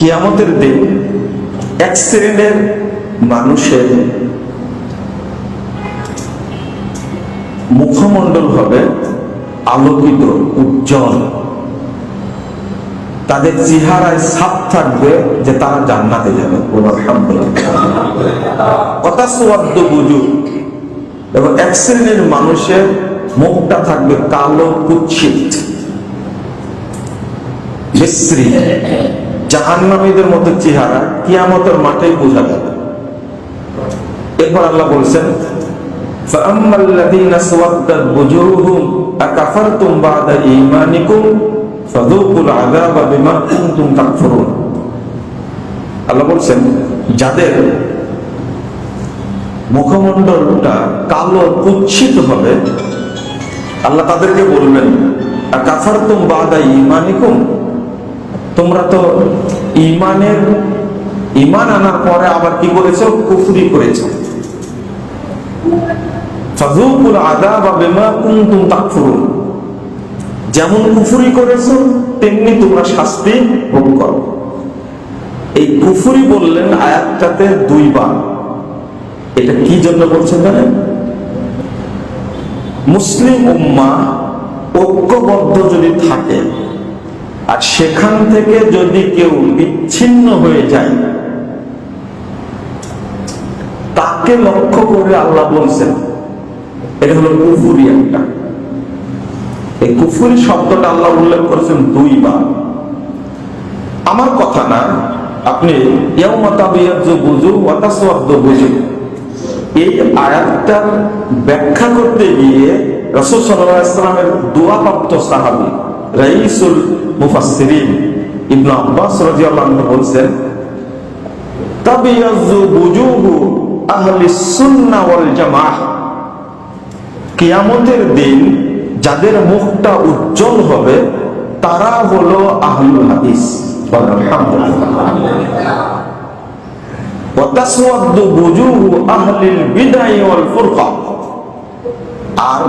কিয়ামতের দিন এক শ্রেণির মানুষের মুখমণ্ডল হবে আলোকিত উজ্জ্বল। তাদের চেহারায় ছাপ থাকবে যে তারা জান্নাতে যাবে। কথা সুয়াদ্দ বুঝু এবং এক শ্রেণির মানুষের মুখটা থাকবে কালো কুচ্ছিত বিশ্রী। জাহান্নামীদের মতো চেহারা কিয়ামতের মাঠে বোঝা যাবে। এরপর আল্লাহ বলছেন আল্লাহ বলছেন, যাদের মুখমণ্ডলটা কালো কুচ্ছিত হবে, আল্লাহ তাদেরকে বলবেন কাফার তুম বাদা ইমানিকুম তোমরা তো ইমানের, ইমান আনার পরে আবার কি করেছ? কুফরি তাকফুরুন। যেমন করেছ, তেমনি তোমরা শাস্তি ভোগ করো। এই কুফরি বললেন আয়াতটাতে দুইবার। এটা কি জন্য বলছেন জানেন? মুসলিম উম্মা ঐক্যবদ্ধ যদি থাকে আর সেখান থেকে যদি কেউ বিচ্ছিন্ন হয়ে যায়, তাকে লক্ষ্য করে আল্লাহ বলছেন, এটা হলো কুফুরি একটা। এই কুফুরি শব্দটা আল্লাহ উল্লেখ করেছেন দুইবার। আমার কথা না, আপনি এই আয়াতটার ব্যাখ্যা করতে গিয়ে রসুল সাল্লামের দোয়াপ্রাপ্ত সাহাবি রাইসুল মুফাসসিরিন ইবনু আব্বাস রাদিয়াল্লাহু আনহু তাবিয়াজু বুজুহু আহলি সুন্নাহ ওয়াল জামাআহ কিয়ামতের দিন যাদের মুখটা উজ্জ্বল হবে, তারা হলো আহলুল হাদিস। বলেন আর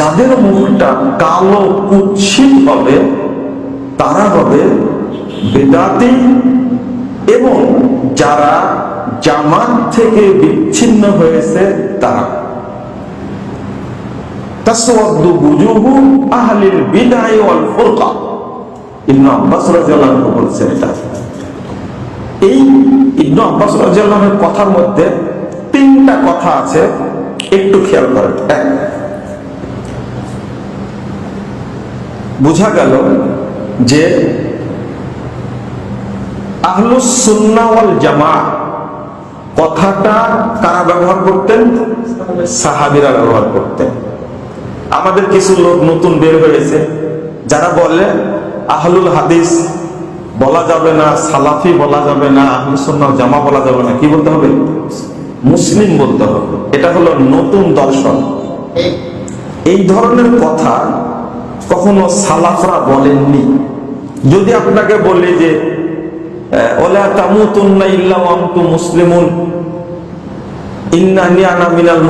যাদের মুখটা কালো কুৎসিত হবে, তারা হবে বেদাতি এবং যারা জামাত থেকে বিচ্ছিন্ন হয়েছে, তারা। এই ইবনে আব্বাস কথার মধ্যে তিনটা কথা আছে, একটু খেয়াল করেন। এক বোঝা গেল যে আহলুস সুন্নাহ জামা কথাটা কারা ব্যবহার করতেন? সাহাবিরা ব্যবহার করতেন। আমাদের কিছু লোক নতুন বের হয়েছে, যারা বলে, আহলুল হাদিস বলা যাবে না, সালাফি বলা যাবে না আহলুসুন্নাহ জামা বলা যাবে না। কি বলতে হবে? মুসলিম বলতে হবে। এটা হলো নতুন দর্শন। এই ধরনের কথা কখনো সালাফরা বলেননি। যদি আপনাকে বলি যে ওলা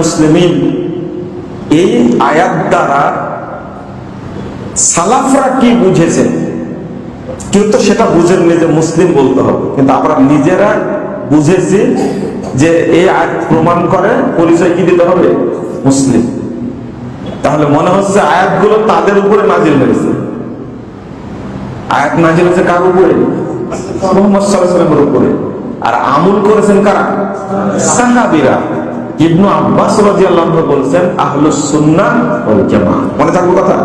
মুসলিমুন এই আয়াত দ্বারা সালাফরা কি বুঝেছে কেউ তো সেটা বুঝেননি যে মুসলিম বলতে হবে। কিন্তু আমরা নিজেরা বুঝেছি যে এই আয়াত প্রমাণ করে পরিচয় কি দিতে হবে? মুসলিম। তাহলে মনে হচ্ছে আয়াতগুলো তাদের উপরে নাজিল হয়েছে। আয়াত নাজিল হয়েছে কার উপরে? মোহাম্মদ সাল্লামের উপরে। আর আমল করেছেন কারা? সাহাবিরা। ইবনু আব্বাস রাজি আল্লাহ বলছেন, আহলুস সুন্নাহ ওয়াল জামাআহ মনে থাকবে কথা?